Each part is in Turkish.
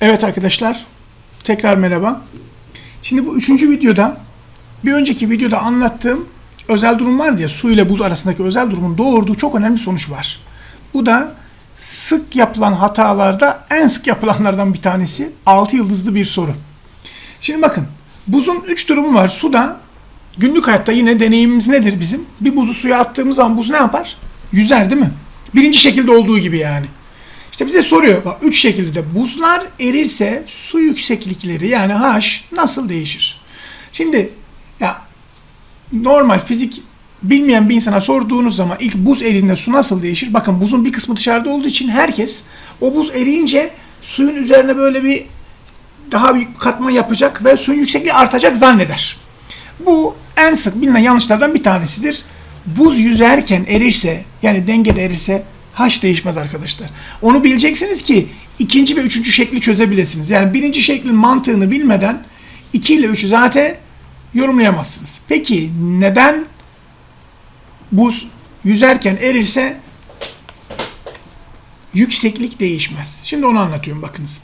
Evet arkadaşlar, tekrar merhaba. Şimdi bu üçüncü videoda, bir önceki videoda anlattığım özel durum vardı ya, su ile buz arasındaki özel durumun doğurduğu çok önemli sonuç var. Bu da sık yapılan hatalarda en sık yapılanlardan bir tanesi 6 yıldızlı bir soru. Şimdi bakın, buzun 3 durumu var. Suda günlük hayatta yine deneyimimiz nedir bizim? Bir buzu suya attığımız zaman buz ne yapar? Yüzer değil mi? Birinci şekilde olduğu gibi yani. İşte bize soruyor. Bak üç şekilde de buzlar erirse su yükseklikleri yani H nasıl değişir? Şimdi ya normal fizik bilmeyen bir insana sorduğunuz zaman ilk buz eridiğinde su nasıl değişir? Bakın buzun bir kısmı dışarıda olduğu için herkes o buz eriyince suyun üzerine böyle bir daha bir katman yapacak ve suyun yüksekliği artacak zanneder. Bu en sık bilinen yanlışlardan bir tanesidir. Buz yüzerken erirse yani dengede erirse H değişmez arkadaşlar. Onu bileceksiniz ki ikinci ve üçüncü şekli çözebilirsiniz. Yani birinci şeklin mantığını bilmeden 2 ile 3'ü zaten yorumlayamazsınız. Peki neden buz yüzerken erirse yükseklik değişmez? Şimdi onu anlatıyorum bakınız.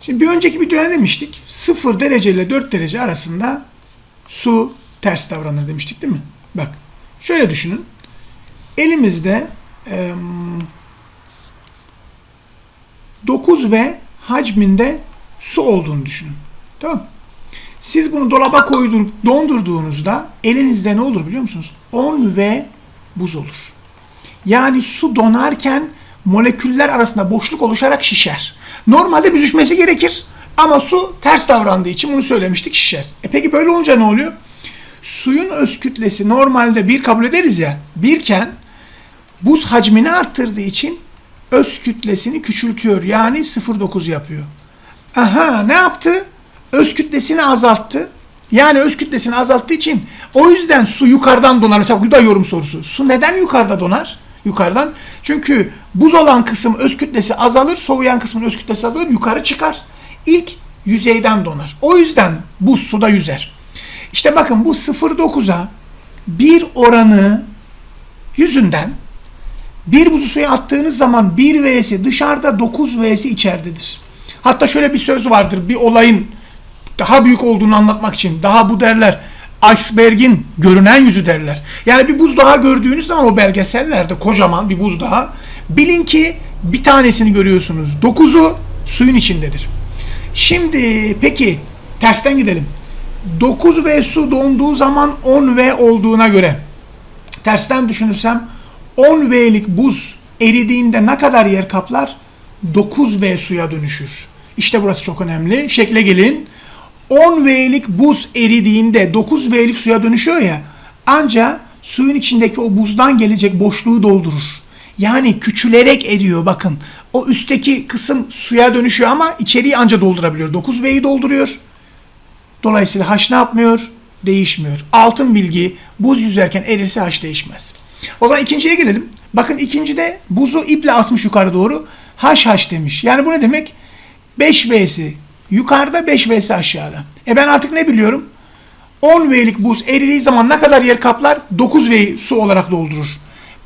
Şimdi bir önceki videoda ne demiştik? 0 derece ile 4 derece arasında su ters davranır demiştik değil mi? Bak şöyle düşünün. Elimizde e, 9 ve hacminde su olduğunu düşünün. Tamam? Siz bunu dolaba koydurup dondurduğunuzda elinizde ne olur biliyor musunuz? 10 ve buz olur. Yani su donarken moleküller arasında boşluk oluşarak şişer. Normalde büzüşmesi gerekir. Ama su ters davrandığı için bunu söylemiştik şişer. E peki böyle olunca ne oluyor? Suyun öz kütlesi normalde bir kabul ederiz ya. Birken buz hacmini arttırdığı için öz kütlesini küçültüyor. Yani 0.9 yapıyor. Aha ne yaptı? Öz kütlesini azalttı. Yani öz kütlesini azalttığı için o yüzden su yukarıdan donar. Mesela bu da yorum sorusu. Su neden yukarıda donar? Yukarıdan. Çünkü buz olan kısım öz kütlesi azalır, soğuyan kısmın öz kütlesi azalır, yukarı çıkar. İlk yüzeyden donar. O yüzden buz suda yüzer. İşte bakın bu 0.9'a bir oranı yüzünden bir buzu suya attığınız zaman 1 V'si dışarıda 9 V'si içeridedir. Hatta şöyle bir söz vardır bir olayın daha büyük olduğunu anlatmak için. Daha bu derler iceberg'in görünen yüzü derler. Yani bir buzdağı gördüğünüz zaman o belgesellerde kocaman bir buzdağı bilin ki bir tanesini görüyorsunuz. Dokuzu suyun içindedir. Şimdi peki tersten gidelim. 9 V su donduğu zaman 10 V olduğuna göre tersten düşünürsem 10 V'lik buz eridiğinde ne kadar yer kaplar? 9 V suya dönüşür. İşte burası çok önemli. Şekle gelin. 10 V'lik buz eridiğinde 9 V'lik suya dönüşüyor ya ancak suyun içindeki o buzdan gelecek boşluğu doldurur. Yani küçülerek eriyor bakın. O üstteki kısım suya dönüşüyor ama içeriği anca doldurabiliyor. 9 V'yi dolduruyor. Dolayısıyla H ne yapmıyor? Değişmiyor. Altın bilgi buz yüzerken erirse H değişmez. O zaman ikinciye gelelim. Bakın ikincide buzu iple asmış yukarı doğru. H H demiş. Yani bu ne demek? 5 V'si yukarıda 5 V'si aşağıda. E ben artık ne biliyorum? 10 V'lik buz eridiği zaman ne kadar yer kaplar? 9 V'yi su olarak doldurur.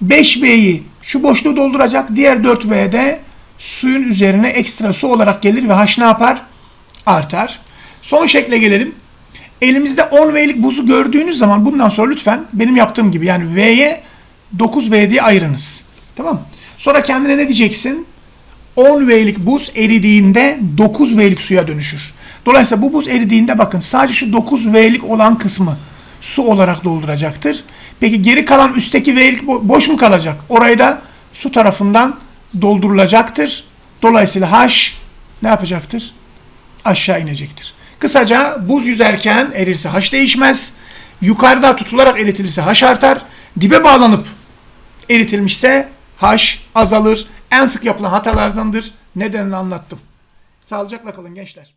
5 V'yi şu boşluğu dolduracak. Diğer 4 V'de suyun üzerine ekstra su olarak gelir ve H ne yapar? Artar. Son şekle gelelim. Elimizde 10 V'lik buzu gördüğünüz zaman bundan sonra lütfen benim yaptığım gibi yani V'ye 9 V diye ayırınız. Tamam Sonra kendine ne diyeceksin? 10 V'lik buz eridiğinde 9 V'lik suya dönüşür. Dolayısıyla bu buz eridiğinde bakın sadece şu 9 V'lik olan kısmı su olarak dolduracaktır. Peki geri kalan üstteki V'lik bo- boş mu kalacak? Orayı da su tarafından doldurulacaktır. Dolayısıyla H ne yapacaktır? Aşağı inecektir. Kısaca buz yüzerken erirse H değişmez. Yukarıda tutularak eritilirse H artar. Dibe bağlanıp eritilmişse H azalır. En sık yapılan hatalardandır. Nedenini anlattım. Sağlıcakla kalın gençler.